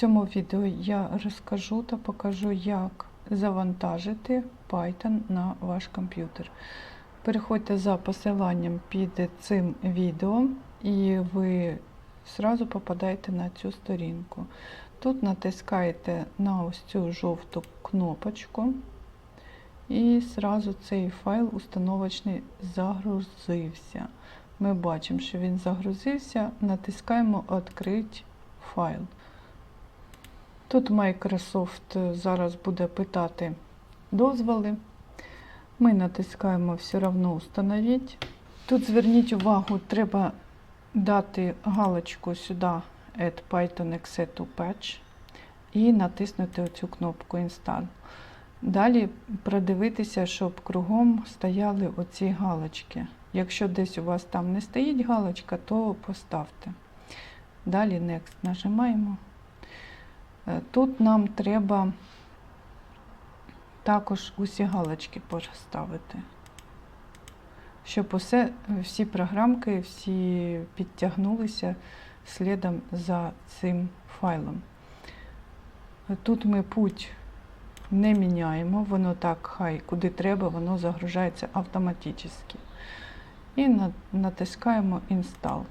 цьому відео я розкажу та покажу, як завантажити Python на ваш комп'ютер. Переходьте за посиланням під цим відео, і ви зразу попадаєте на цю сторінку. Тут натискаєте на ось цю жовту кнопочку, і зразу цей файл установочний загрузився. Ми бачимо, що він загрузився, натискаємо «Открить файл». Тут Microsoft зараз буде питати дозволи. Ми натискаємо все одно установіть. Тут зверніть увагу, треба дати галочку сюди Add Python Exe to Patch і натиснути оцю кнопку Install. Далі продивитися, щоб кругом стояли оці галочки. Якщо десь у вас там не стоїть галочка, то поставте. Далі Next нажимаємо. Е, Тут нам треба також усі галочки поставити, щоб усе, всі програмки всі підтягнулися слідом за цим файлом. Тут ми путь не міняємо, воно так, хай куди треба, воно загружається автоматично. І натискаємо Install.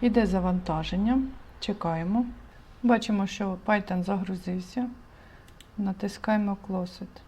Іде завантаження, чекаємо. Бачимо, що Python загрузився. Натискаємо Close it.